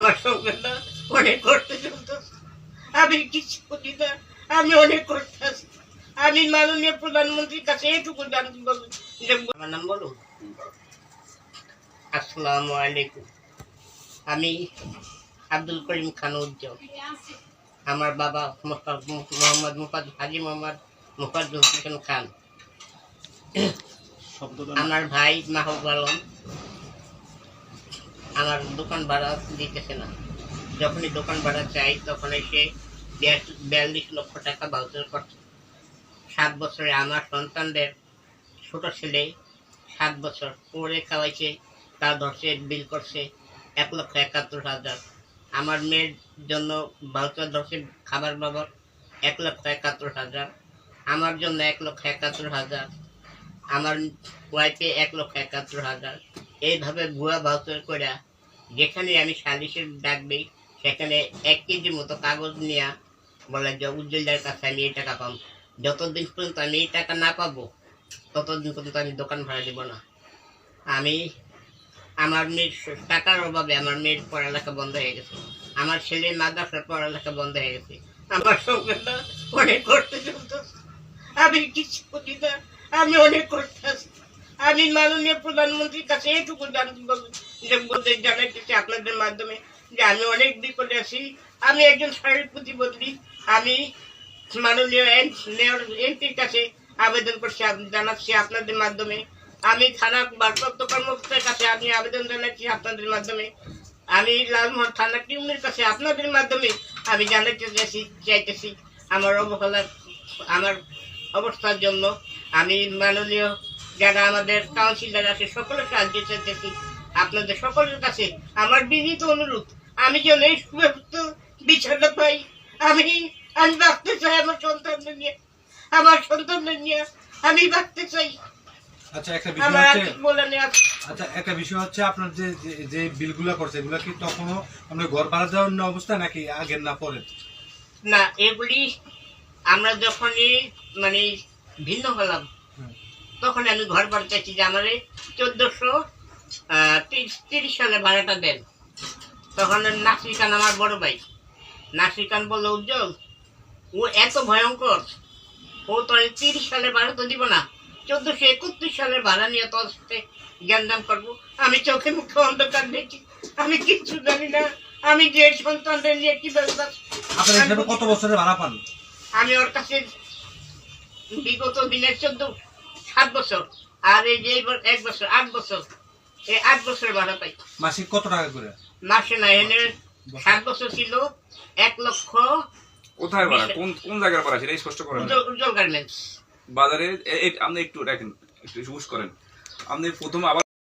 আমার সংসারটা অনেক করতে চলতো আমি কিছু করি না। আমি অনেক করতে আমি মাননীয় প্রধানমন্ত্রীর কাছে এইটুকু জানতে বলব আমার নাম বলো। আসসালামু আলাইকুম। আমি আব্দুল করিম খান উজ্জ্বল। আমার বাবা মোহাম্মদ মুফাদ হাজি মোহাম্মদ মুফাজ্জল হোসেন খান। আমার ভাই মাহবুব আলম। আমার দোকান ভাড়া দিতেছে না। যখনই দোকান ভাড়া চাই, তখন বিয়া- বিয়াল্লিশ লক্ষ টাকা বাউচার করছে। সাত বছরে আমার সন্তানদের ছোট ছেলে সাত বছর পরে খাওয়াইছে তার ধরছে বিল করছে এক লক্ষ একাত্তর হাজার। আমার মেয়ের জন্য বাউচার ধরছে খাবার বাবদ এক লক্ষ একাত্তর হাজার। আমার জন্য এক লক্ষ একাত্তর হাজার। আমার ওয়াইফে এক লক্ষ একাত্তর হাজার। এইভাবে ভুয়া ভাউচার করে যেখানে আমি সালিশের ডাকবে সেখানে এক কেজি মতো কাগজ নিয়ে বলে যে, উজ্জ্বলদার কাছে আমি এই টাকা পাবো। যতদিন পর্যন্ত আমি এই টাকা না পাবো, ততদিন পর্যন্ত আমি দোকান ভাড়া দেবো না। আমি, আমার মেয়ের টাকার অভাবে আমার মেয়ের পড়ালেখা বন্ধ হয়ে গেছে। আমার ছেলের মাদ্রাসার পড়ালেখা বন্ধ হয়ে গেছে। আমার সংসারটা অনেক করতে চলতো আমি কিছু করি না, আমি অনেক করতে আমি মাননীয় প্রধানমন্ত্রীর কাছে এইটুকু জানতে বলব বলতে জানাইতেছি আপনাদের মাধ্যমে যে আমি অনেক বিপদে আছি। আমি একজন শারীরিক প্রতিবন্ধী। আমি মাননীয় এমপির কাছে আবেদন করছি জানাচ্ছি আপনাদের মাধ্যমে। আমি থানা ভারপ্রাপ্ত কর্মকর্তার কাছে আমি আবেদন জানাচ্ছি আপনাদের মাধ্যমে। আমি লালমোহন থানা টিউমের কাছে আপনাদের মাধ্যমে আমি জানাতে চাইছি, চাইতেছি আমার অবহেলার, আমার অবস্থার জন্য। আমি মাননীয় যারা আমাদের কাউন্সিলর আছে সকলের সাহায্য চাইতেছি আপনাদের সকলের কাছে আমার বিনীত অনুরোধ। আমি যেন এই সুব্যবস্থ বিচারটা পাই। আমি আমি বাঁচতে চাই আমার সন্তানদের নিয়ে। আমার সন্তানদের নিয়ে আমি বাঁচতে চাই। আচ্ছা একটা বিষয় হচ্ছে আচ্ছা একটা বিষয় হচ্ছে আপনার যে যে- যে বিলগুলো করছে এগুলো কি তখনও আপনার ঘর ভাড়া দেওয়ার অবস্থা নাকি আগের না পরে না এগুলি আমরা যখনই মানে ভিন্ন হলাম তখন আমি ঘর ভাড়া চাইছি যে আমার চোদ্দশো তিরিশ সালে ভাড়াটা দেন। তখন নাসির খান আমার বড় ভাই। নাসির খান বলল উজ্জ্বল ও এত ভয়ঙ্কর। ও তো তিরিশ সালে ভাড়া তো দিব না। চোদ্দশো একত্রিশ সালের ভাড়া নিয়ে তোর সাথে জ্ঞানদান করব। আমি চোখে মুখে অন্ধকার দেখি। আমি কিচ্ছু জানি না। আমি যে সন্তানদের নিয়ে কি ব্যবস্থা কত বছরের ভাড়া পান? আমি ওর কাছে বিগত দিনের চোদ্দ সাত বছর। আর এই যে এক বছর আট বছর। এই আট বছর ভাড়া পাই মাসিক কত টাকা করে? মাসে না এনে সাত বছর ছিল এক লক্ষ কোথায় ভাড়া? কোন কোন জায়গার ভাড়া সেটা স্পষ্ট করেন। উজ্জ্বল উজ্জ্বল গার্মেন্টস। বাজারে আপনি একটু রাখেন একটু করেন। আপনি প্রথম আবার